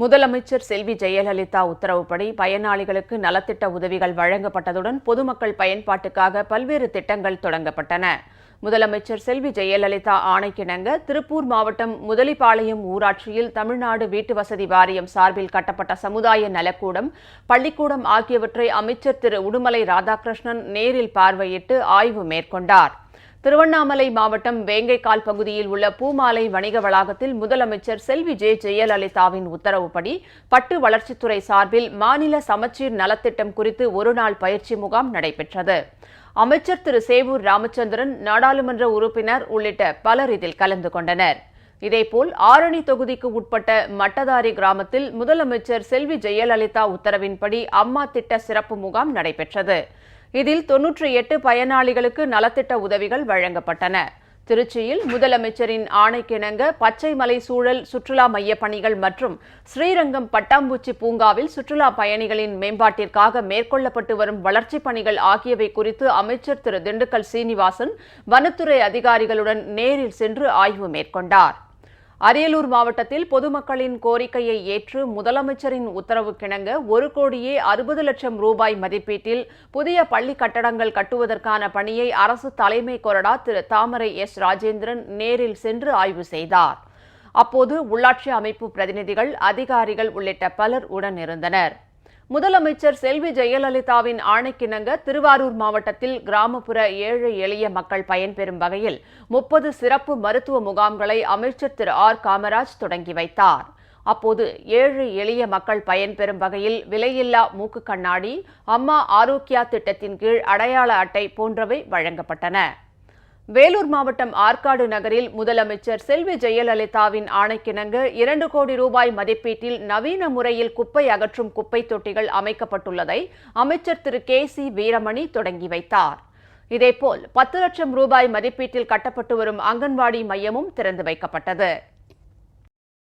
முதலமைச்சர் செல்வி ஜெயலலிதா உத்தரவுப்படி பயனாளிகளுக்கு நலத்திட்ட உதவிகள் வழங்கப்பட்டதுடன் பொதுமக்கள் பயன்பாட்டுக்காக பல்வேறு திட்டங்கள் தொடங்கப்பட்டன. முதலமைச்சர் செல்வி ஜெயலலிதா ஆணைக்கிணங்க திருப்பூர் மாவட்டம் முதலிப்பாளையம் ஊராட்சியில் தமிழ்நாடு வீட்டு வசதி வாரியம் சார்பில் கட்டப்பட்ட சமுதாய நலக்கூடம் பள்ளிக்கூடம் ஆகியவற்றை அமைச்சர் திரு உடுமலை ராதாகிருஷ்ணன் நேரில் பார்வையிட்டு ஆய்வு மேற்கொண்டார். திருவண்ணாமலை மாவட்டம் வேங்கைக்கால் பகுதியில் உள்ள பூமாலை வணிக வளாகத்தில் முதலமைச்சர் செல்வி ஜே ஜெயலலிதாவின் உத்தரவுப்படி பட்டு வளர்ச்சித்துறை சார்பில் மாநில சமச்சீர் நலத்திட்டம் குறித்து ஒருநாள் பயிற்சி முகாம் நடைபெற்றது. அமைச்சர் திரு சேவூர் ராமச்சந்திரன் நாடாளுமன்ற உறுப்பினர் உள்ளிட்ட பலர் இதில் கலந்து கொண்டனர். இதேபோல் ஆரணி தொகுதிக்கு உட்பட்ட மட்டதாரி கிராமத்தில் முதலமைச்சர் செல்வி ஜெயலலிதா உத்தரவின்படி அம்மா திட்ட சிறப்பு முகாம் நடைபெற்றது. இதில் தொன்னூற்றி எட்டு பயனாளிகளுக்கு நலத்திட்ட உதவிகள் வழங்கப்பட்டன. திருச்சியில் முதலமைச்சரின் ஆணைக்கிணங்க பச்சைமலை சூழல் சுற்றுலா மைய பணிகள் மற்றும் ஸ்ரீரங்கம் பட்டாம்பூச்சி பூங்காவில் சுற்றுலா பயணிகளின் மேம்பாட்டிற்காக மேற்கொள்ளப்பட்டு வரும் வளர்ச்சிப் பணிகள் ஆகியவை குறித்து அமைச்சர் திரு திண்டுக்கல் சீனிவாசன் வனத்துறை அதிகாரிகளுடன் நேரில் சென்று ஆய்வு மேற்கொண்டார். அரியலூர் மாவட்டத்தில் பொதுமக்களின் கோரிக்கையை ஏற்று முதலமைச்சரின் உத்தரவு கிணங்க ஒரு கோடியே அறுபது லட்சம் ரூபாய் மதிப்பீட்டில் புதிய பள்ளி கட்டடங்கள் கட்டுவதற்கான பணியை அரசு தலைமை கொறடா திரு தாமரை எஸ் ராஜேந்திரன் நேரில் சென்று ஆய்வு செய்தார். அப்போது உள்ளாட்சி அமைப்பு பிரதிநிதிகள் அதிகாரிகள் உள்ளிட்ட பலர் உடனிருந்தனர். முதலமைச்சர் செல்வி ஜெயலலிதாவின் ஆணைக்கிணங்க திருவாரூர் மாவட்டத்தில் கிராமப்புற ஏழை எளிய மக்கள் பயன்பெறும் வகையில் முப்பது சிறப்பு மருத்துவ முகாம்களை அமைச்சர் திரு ஆர் காமராஜ் தொடங்கி வைத்தார். அப்போது ஏழை எளிய மக்கள் பயன்பெறும் வகையில் விலையில்லா மூக்கு கண்ணாடி அம்மா ஆரோக்கியா திட்டத்தின் கீழ் அடையாள அட்டை போன்றவை வழங்கப்பட்டன. வேலூர் மாவட்டம் ஆற்காடு நகரில் முதலமைச்சர் செல்வி ஜெயலலிதாவின் ஆணைக்கிணங்க இரண்டு கோடி ரூபாய் மதிப்பீட்டில் நவீன முறையில் குப்பை அகற்றும் குப்பை தொட்டிகள் அமைக்கப்பட்டுள்ளதை அமைச்சர் திரு கே சி வீரமணி தொடங்கி வைத்தார். இதேபோல் பத்து லட்சம் ரூபாய் மதிப்பீட்டில் கட்டப்பட்டு வரும் அங்கன்வாடி மையமும் திறந்து வைக்கப்பட்டது.